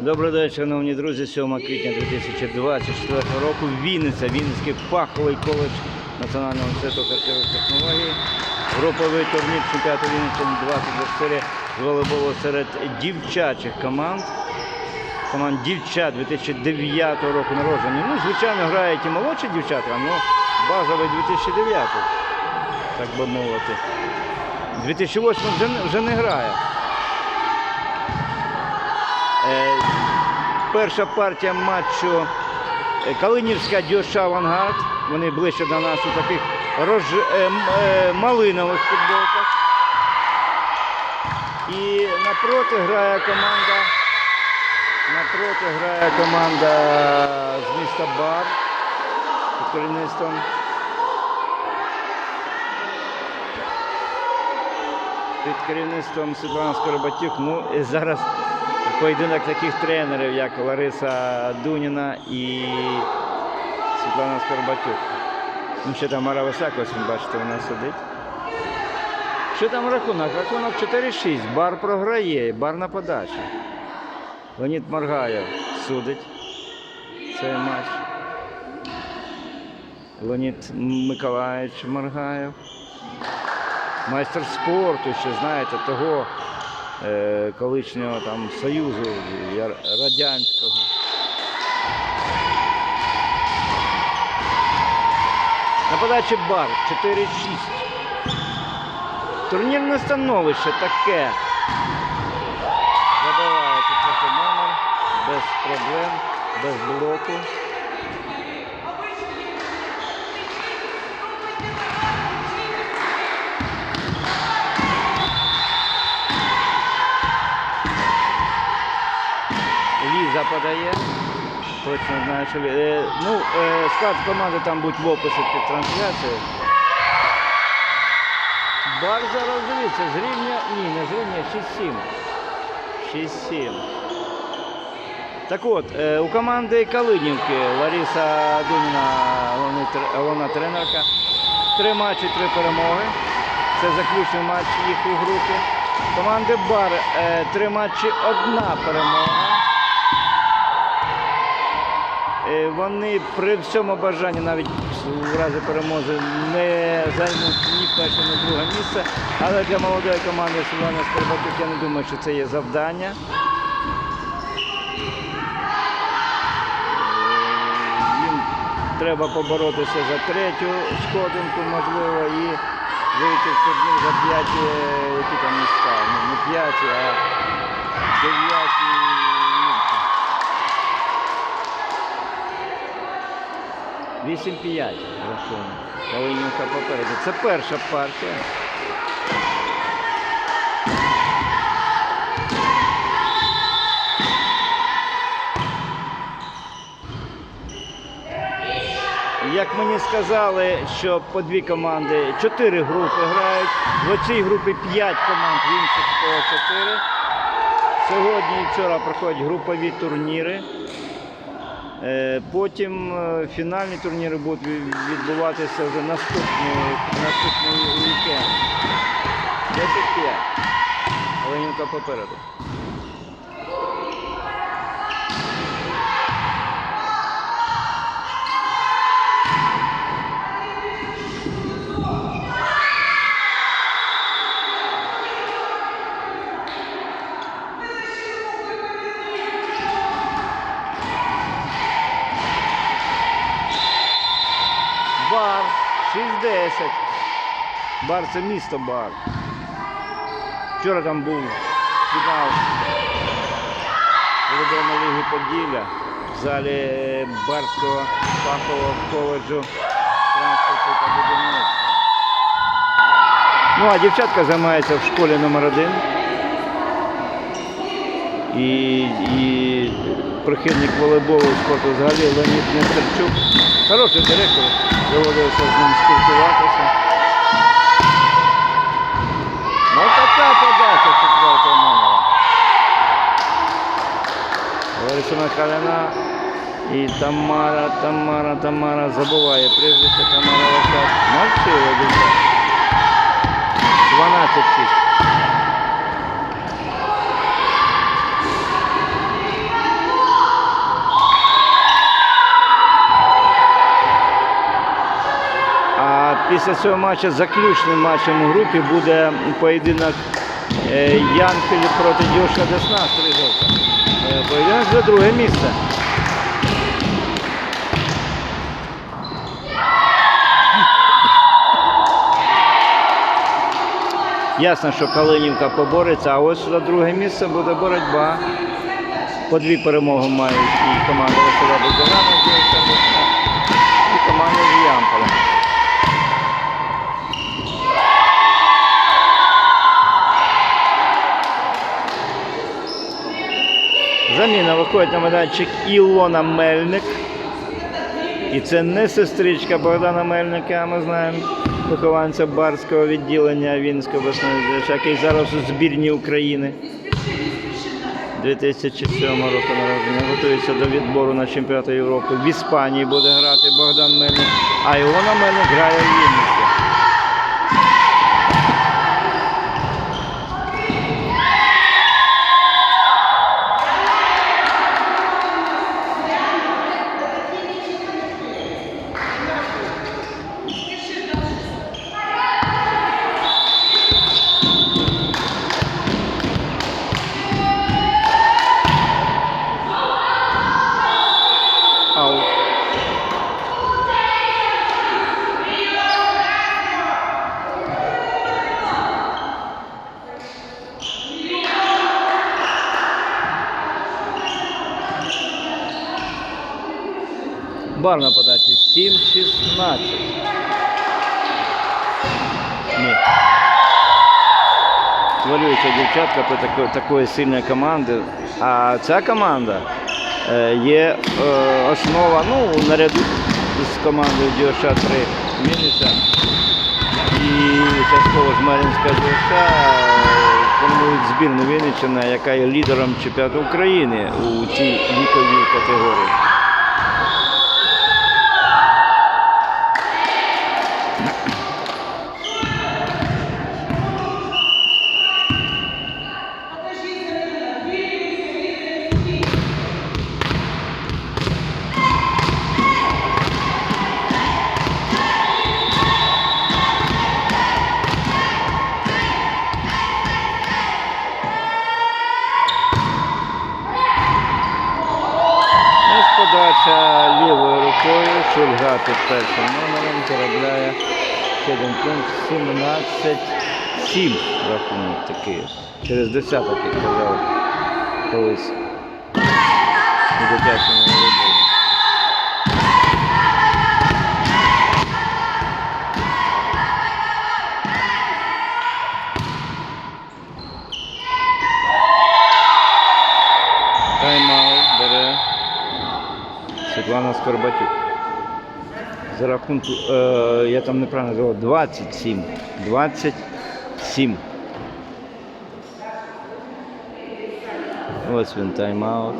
Добрий день, шановні друзі. 7 квітня 2024 року. Вінниця, Вінницький фаховий коледж Національного інституту харчових технологій. Груповий турнір чемпіонату Вінниччини 2024 з волейболу серед дівчачих команд. Команд дівчат 2009 року народження. Ну, звичайно, грають і молодші дівчата, але базовий 2009, так би мовити. 2008 вже, вже не грає. Е, Перша партія матчу е, Калинівська Дьоша Авангард. Вони ближче до нас у таких рож... е, малинових футболках. І напроти грає команда. Напроти грає команда з міста Бар під керівництвом. Під керівництвом Світлана Скоробатюк. Ну, зараз поєдинок таких тренерів, як Лариса Дуніна і Світлана Скоробатюк. Ну, ще там Мара Висак, ось бачите, вона сидить. Що там рахунок? Рахунок 4-6. Бар програє, бар на подачі. Леонід Маргаєв судить цей матч. Леонід Миколаївич Маргаєв. Майстер спорту, ще знаєте, того колишнього там Союзу Радянського. На подачі бар 4-6. Турнірне становище таке. Забиває четвертий номер, без проблем, без блоку. Ліза подає. Точно знаю, що е, ну, е, склад команди там будь в описі під трансляцією. Бар зараз дивіться, з рівня. Ні, не з рівня 6-7. 6-7. Так от, е, у команди Калинівки Лариса Дуніна, головна тренерка. Три матчі, три перемоги. Це заключний матч їх у групі. Команди Бар е, три матчі, одна перемога. Вони при всьому бажанні навіть в разі перемоги не займуть ні перше, ні друге місце. Але для молодої команди Світлана Скорбатюк я не думаю, що це є завдання. Їм треба поборотися за третю сходинку, можливо, і вийти в турнір за п'яті, е, які там міста. Ну, не п'яті, а дев'яті. 8-5 рахунок. Калинівка попереду. Це перша партія. Як мені сказали, що по дві команди, чотири групи грають. В цій групі п'ять команд, в інших по чотири. Сьогодні і вчора проходять групові турніри. Е, Потім е, фінальні турніри будуть відбуватися вже наступний, наступний вікенд. 10-5. Оленівка попереду. 6-10. Бар це місто бар. Вчора там був фінал Володимира Ліги Поділля в залі Барського фахового коледжу. Ну а дівчатка займається в школі номер один. І, і прихильник волейболу спорту взагалі Леонід Нестерчук. Хороший директор, доводилося з ним спілкуватися. Ну така подача четвертого номера. Лариса Михайлівна і Тамара, Тамара, Тамара забуває прізвище Тамара Лошак. Навчила дівчат. 12-6. Після цього матчу заключним матчем у групі буде поєдинок е, Янкель проти Дюша Десна Стрижовка. Е, Поєдинок за друге місце. Ясно, що Калинівка побореться, а ось за друге місце буде боротьба. По дві перемоги мають і команда Василя Богдана, і команда з Ямполя. Заміна виходить на майданчик Ілона Мельник. І це не сестричка Богдана Мельника, ми знаємо вихованця барського відділення Вінської обласної ЗШ, який зараз у збірні України. 2007 року народження. Готується до відбору на чемпіонат Європи. В Іспанії буде грати Богдан Мельник, а Ілона Мельник грає в Вінниці. Бар на подачі 7-16. Ні. Хвилюються дівчатка при такої, такої сильної команди. А ця команда е, є е, основа, ну, наряду з командою Діоша 3 Вінниця і частково з Мар'їнська Діоша формують збірну Вінниччина, яка є лідером чемпіонату України у цій віковій категорії. Шульга під першим номером заробляє ще пункт 17-7 рахунок такий. Через десяток, як казав колись у дитячому волейболі. Тайм-аут бере Світлана Скорбатюк. За рахунку, е, я там неправильно сказав, 27. 27. Ось він тайм-аут.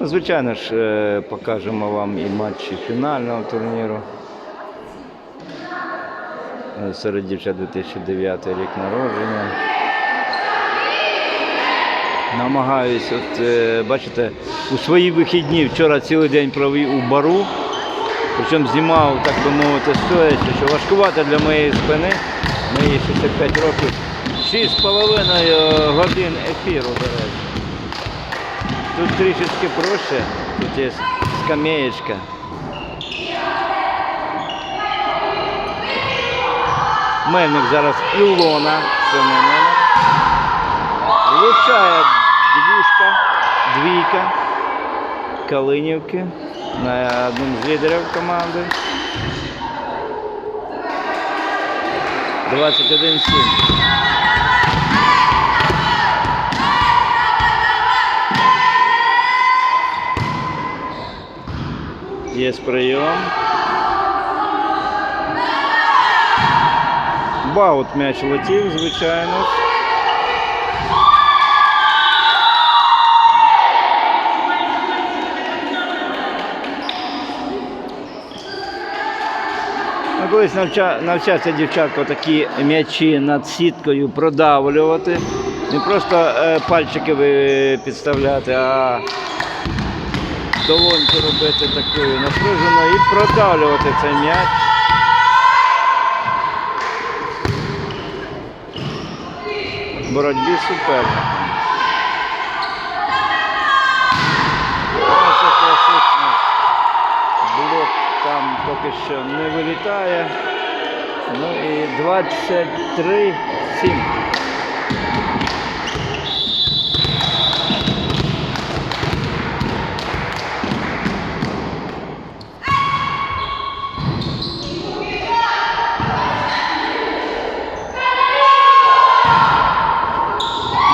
Ну, Звичайно ж, е, покажемо вам і матчі фінального турніру. Серед дівчат 2009 рік народження. Намагаюсь, от е, бачите, у свої вихідні вчора цілий день провів у бару. Причому знімав, так би мовити, стоячи, що важкувато для моєї спини. Мої 65 років. 6,5 годин ефіру, до речі. Тут трішечки проще, тут є скамеєчка. Мельник зараз Ілона, сьомий номер. Влучає двушка, двійка Калинівки на одному з лідерів команди. 21-7. Є прийом. Баут м'яч летів, звичайно. Ну, Колись навча, навчався дівчатка такі м'ячі над сіткою продавлювати. Не просто е, пальчики підставляти, а долоньку робити такою напруженою і продавлювати цей м'яч. Боротьбі з суперником. Класичний блок там поки що не вилітає. Ну і 23-7.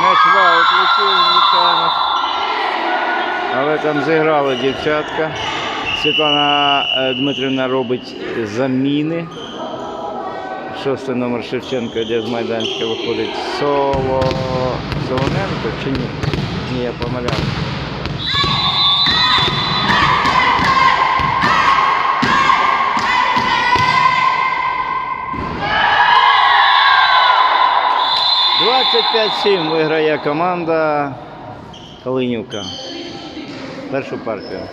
М'яч в аут летів, звичайно. Але там зіграли дівчатка. Світлана е, Дмитрівна робить заміни. Шостий номер Шевченка, де з майданчика виходить Соло... Солоненко чи ні? Ні, я помиляю. «25-7» виграє команда Калинівка. dar su parte.